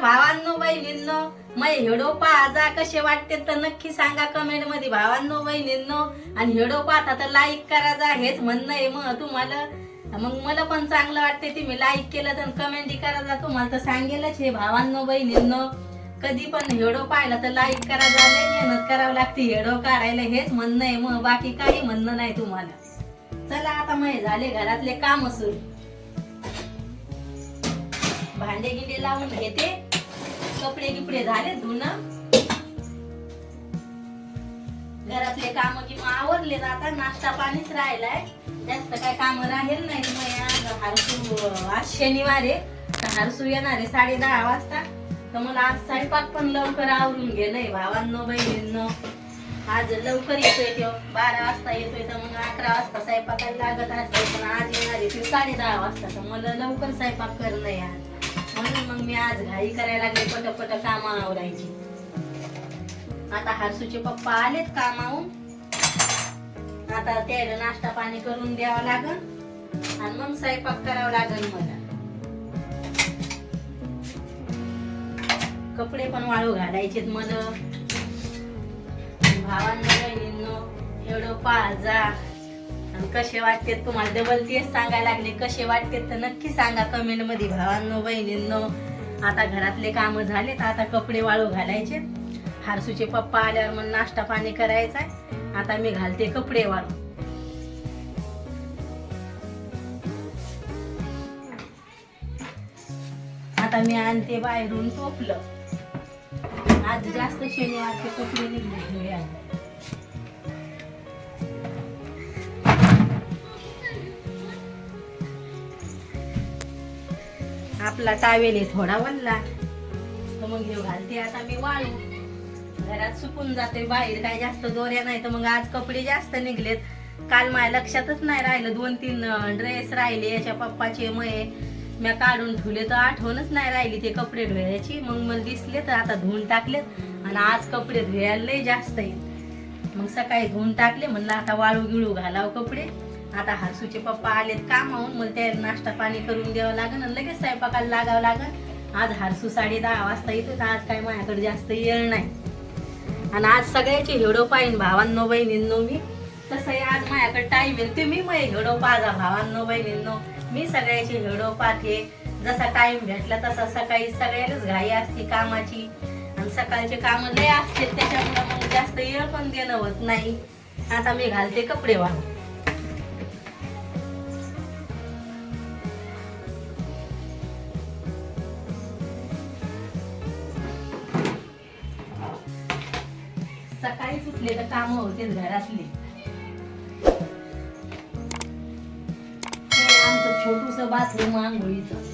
भावांनो बहिणींनो मग हेडो पाहा कसे वाटते तर नक्की सांगा कमेंटमध्ये. भावांनो बहिणींनो आणि हेडो पाहता तर लाईक करा जा हेच म्हणणं आहे मग तुम्हाला. मग मला पण चांगलं वाटते तुम्ही लाईक केलं तर कमेंट करा जा. तुम्हाला तर सांगेलच हे भावांनो बहिणींनो. कधी पण हेडो पाहिला तर लाईक करा जा मेहनत करावं लागते हेडो काढायला हेच म्हणणं आहे मग. बाकी काही म्हणणं नाही तुम्हाला. चला आता मग झाले घरातले काम असून भांडे गिंडे लावून घेते. कपडे गिपडे झाले धुणं. घरातले काम किंवा आवरले जाता नाश्ता पाणीच राहिलाय. जास्त काय काम राहील नाही. मग हरसू आज शनिवार आहे तर हरसू येणार आहे साडे दहा वाजता. तर मला आज स्वयंपाक पण लवकर आवरून गेलंय भावांनो बहिणींनो. आज लवकर येतोय तो. बारा वाजता येतोय तर मग अकरा वाजता स्वयंपाकाला लागत असते पण आज येणार आहे ते साडे दहा वाजता. तर मला लवकर स्वयंपाक करणं आहे आज. म्हणून मग मी आज घाई करायला लागले पटपट काम आवरायची. आता हरसूचे पप्पा आलेत कामावून. आता त्याला नाश्ता पाणी करून द्यावा लागल आणि मग स्वयंपाक करावा लागल मला. कपडे पण वाळू घालायचेत मला. भावांनो बहिणींनो एवढं पाजा. जा कसे वाटते तुम्हाला? डबल तेच सांगायला लागले. कसे वाटते तर नक्की सांगा कमेंटमध्ये. भावांनो बहिणींनो आता घरातले काम झालेत. आता कपडे वाळू घालायचे. हारसूचे पप्पा आल्यावर मग नाश्ता पाणी करायचा आता मी घालते कपडे वाळू. आता मी आणते बाहेरून टोपलं. आज जास्त शनिवारचे कपडे निघले आपला टावेल आहे थोडा वल्ला. तर मग घेऊ घालते आता मी वाळू घरात सुकून जाते बाहेर काय जास्त दोऱ्या नाही तर मग आज कपडे जास्त निघलेत. काल माझ्या लक्षातच नाही राहिलं दोन तीन ड्रेस राहिले याच्या पप्पाचे मये. म्या काढून धुले तर आठवणच नाही राहिली ते कपडे धुवायची. मग मला दिसले तर आता धुवून टाकलेत. आणि आज कपडे धुवायला लय जास्त आहे मग सकाळी धुवून टाकले म्हणलं आता वाळू गिळू घालावं कपडे. आता हरसूचे पप्पा आलेत कामाहून मग ते नाश्ता पाणी करून द्यावं लागेल आणि लगेच स्वयंपाकाला लागावं लागेल. आज हरसू साडे दहा वाजता येतो तर आज काय माझ्याकडे जास्त येळ नाही. आणि आज सगळ्याचे हेडो पाहिन भावांनो बहिणींनो मी. तसंही आज माझ्याकडे टाईम येईल तुम्ही मग हेडो पाजा भावांनो बहिणींनो. मी सगळ्याचे हेडो पाहते. जसा टाइम भेटला तसा सकाळी सगळ्यालाच घाई असते कामाची. आणि सकाळचे काम लय असते त्याच्यामुळे मग जास्त येळ पण देणं होत नाही. आता मी घालते कपडे वाहून उठले तर काम होतेच घरातले. आमचं छोटूस बाथरूम आंघोळीचं.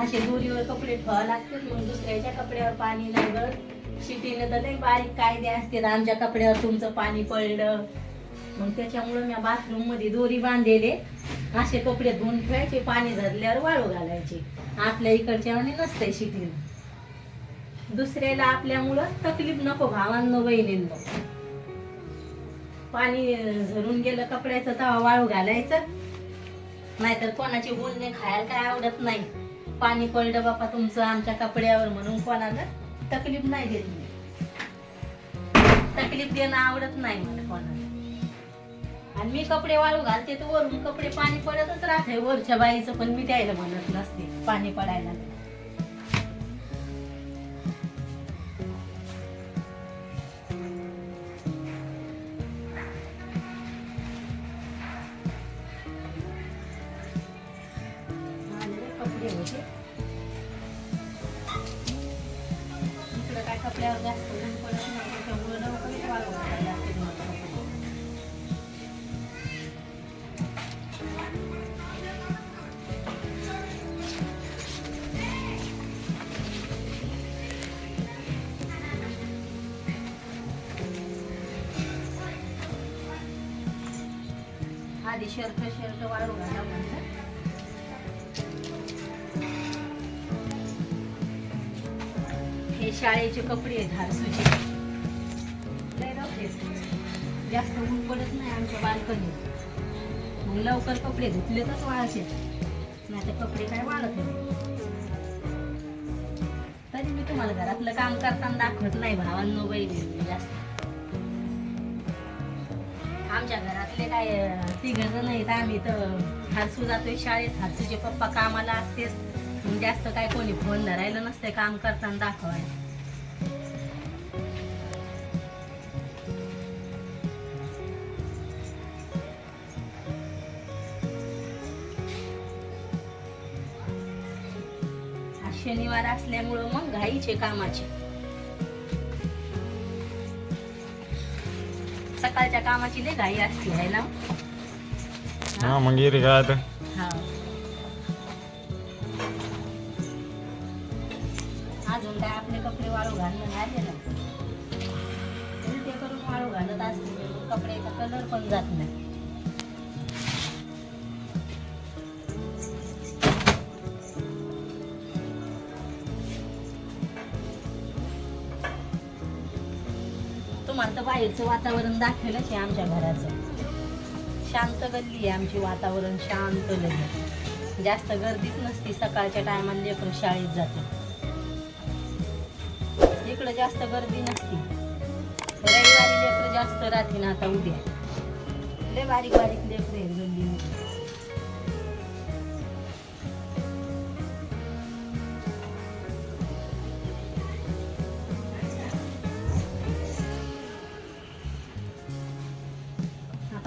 असे दोरीवर कपडे ठेवा लागतात मग दुसऱ्याच्या कपड्यावर पाणी लागत शिटीनं तर लई बारीक कायदे असतात आमच्या कपड्यावर तुमचं पाणी पडलं. मग त्याच्यामुळं मी बाथरूममध्ये दोरी बांधलेले. असे कपडे धुवून ठेवायचे पाणी धरल्यावर वाळू घालायचे. आपल्या इकडच्या आणि नसतंय शिटीनं. दुसऱ्याला आपल्यामुळं तकलीफ नको भावांनो बहिणींनो. पाणी झरून गेलं कपड्याचं तवा वाळू घालायचं. नाहीतर कोणाचे बोलणे खायला काय आवडत नाही. पाणी पडलं बापा तुमचं आमच्या कपड्यावर म्हणून कोणाला तकलीफ नाही देत तकलीफ देणं आवडत नाही मला कोणाला. आणि मी कपडे वाळू घालते तर वरून कपडे पाणी पडतच राहते वरच्या बाईचं पण मी द्यायला म्हणत नसते पाणी पडायला. आधी शर्ट शर्ट वाळू घाला म्हणतात हे शाळेचे कपडे आहेत धारसूचे जास्त ऊन पडत नाही आमच्या बाल्कनीत. मग लवकर कपडे धुतले तर वाळायचे नाही तर कपडे काय वाळत नाही तरी मी तुम्हाला घरातलं काम करताना दाखवत नाही भावांनो बहिणी जास्त. आमच्या घरातले काय तिघ जण आहेत आम्ही तर हारसू जातोय शाळेत. हारसूचे पप्पा कामाला असतेच. जास्त काय कोणी फोन धरायला नसते काम करताना दाखवायला. शनिवार असल्यामुळं मग घाईचे कामाचे. सकाळच्या कामाची लय घाई असते आहे ना? हा मग ये रे काय तर हा. अजून काय आपले कपडे वाळू घालणं झाले ना? करून वाळू घालत असते कपड्याचा कलर पण जात नाही. तुम्हाला तर बाहेरचं वातावरण दाखवेलच आहे आमच्या घराचं. शांत गल्ली आहे आमची वातावरण शांत गल्ली. जास्त गर्दीच नसती सकाळच्या टायमाला लेकरं शाळेत जाते इकडं जास्त गर्दी नसती. रविवारी लेकरं जास्त राहते ना आता उद्या. लय बारीक बारीक लेकरं गल्ली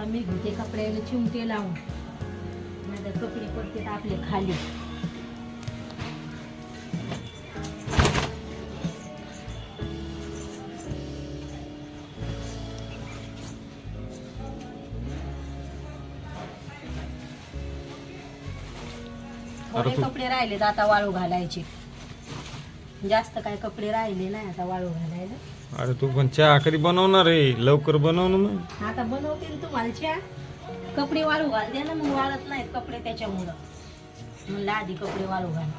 मी घेते कपड्याला चिमटे लावून. नाहीतर कपडे पडते आपले खाली. कपडे राहिलेत आता वाळू घालायचे. जास्त काय कपडे राहिले नाही आता वाळू घालायला. अरे तू पण चहा कधी बनवणार आहे? लवकर बनव ना मग आता बनवते ना तुम्हाला चहा. कपडे वाळू घालते ना मग वाळत नाहीत कपडे त्याच्यामुळं. म्हणलं आधी कपडे वाळू घाल.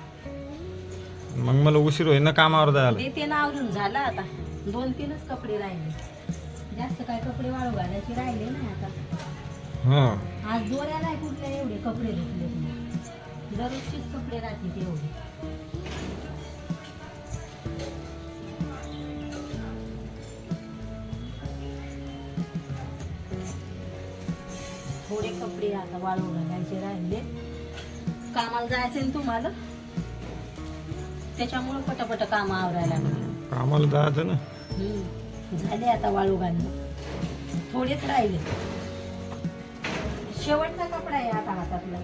मग मला उशीर होईल ना कामावर जायला? देते ना आवरून झालं आता. दोन तीनच कपडे राहिले. जास्त काय कपडे वाळू घालायचे राहिले नाही आता. हा. आज दोऱ्या नाही कुठल्या एवढे कपडे धुतले दररोजचेच कपडे राहते तेवढे थोडे कपडे आता वाळू घालायचे राहिले. कामाला जायचे ना तुम्हाला? त्याच्यामुळं पटापट काम आवरायला लागले. कामाला जायचं ना? हम्म. झाले आता वाळू घालणं थोडेच राहिले. शेवटचा कपडा आहे आता हातातला.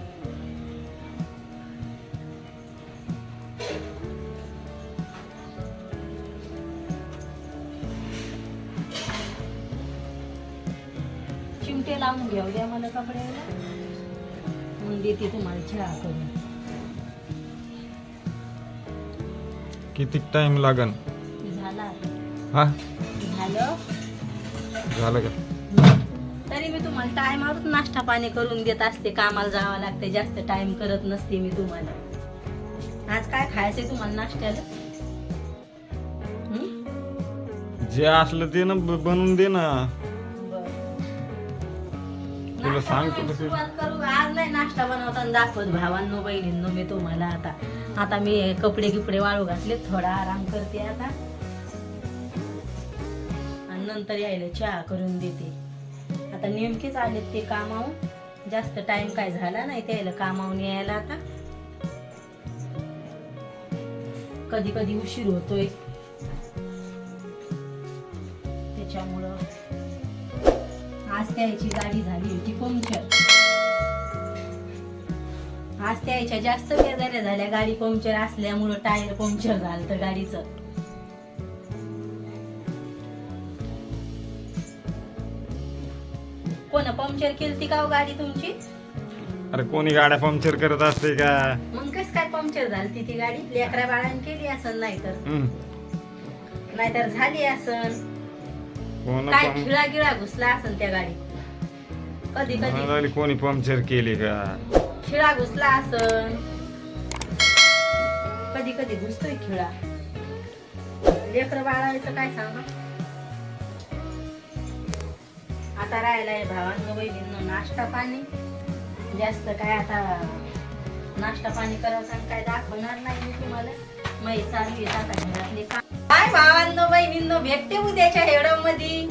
लावून घेऊ द्या मला मग देते तुम्हाला चहा करून. किती टाइम लागन? झाला. हा? झालं? झालं का? तरी मी तुम्हाला टायमावर नाश्ता पाणी करून देत असते. कामाला जावं लागते जास्त टाइम करत नसते मी तुम्हाला. आज काय खायचंय तुम्हाला नाश्त्याला? हं? जे असलं ते ना ब- बनवून दे ना. तुला नाश्ता सांगतो बनवायची सुरुवात करू. आज नाही नाश्ता बनवताना दाखवत भावांनो बहिणींनो मी तुम्हाला आता. आता मी कपडे गिपडे वाळू घातले थोडा आराम करते आता. आणि नंतर यायला चहा करून देते. आता नेमकेच आलेत ते कामावून जास्त टाइम काय झाला नाही त्याला कामावून यायला आता. कधी कधी उशीर होतोय. त्याच्यामुळं आज त्याची गाडी झाली होती पंक्चर. आज त्याच्या जास्त बेजाऱ्या झाल्या गाडी पंक्चर असल्यामुळं टायर पंक्चर झालं तर गाडीचं. कोण पंक्चर केली का हो गाडी तुमची? अरे कोणी गाड्या पंक्चर करत असते का? मग कस काय पंक्चर झाली ती गाडी? लेकरा बाळांनी केली असन नाहीतर. हम्म. नाहीतर झाली असन. कोण काय खिळा गिळा घुसला असन त्या गाडी कधी कधी? कोणी पंक्चर केली का? खिळा घुसला असन कधी कधी घुसतोय खिळा. लेकर बाळाचं काय सांगा? आता राहिलाय भावांनो बहिणींनो नाश्ता पाणी. जास्त काय आता नाश्ता पाणी करायचं आणि काय दाखवणार नाही मी तुम्हाला. मै चालू येतात आता घरातले काय बाबांनो बहिणींनो भेटते उद्याच्या हेडो मध्ये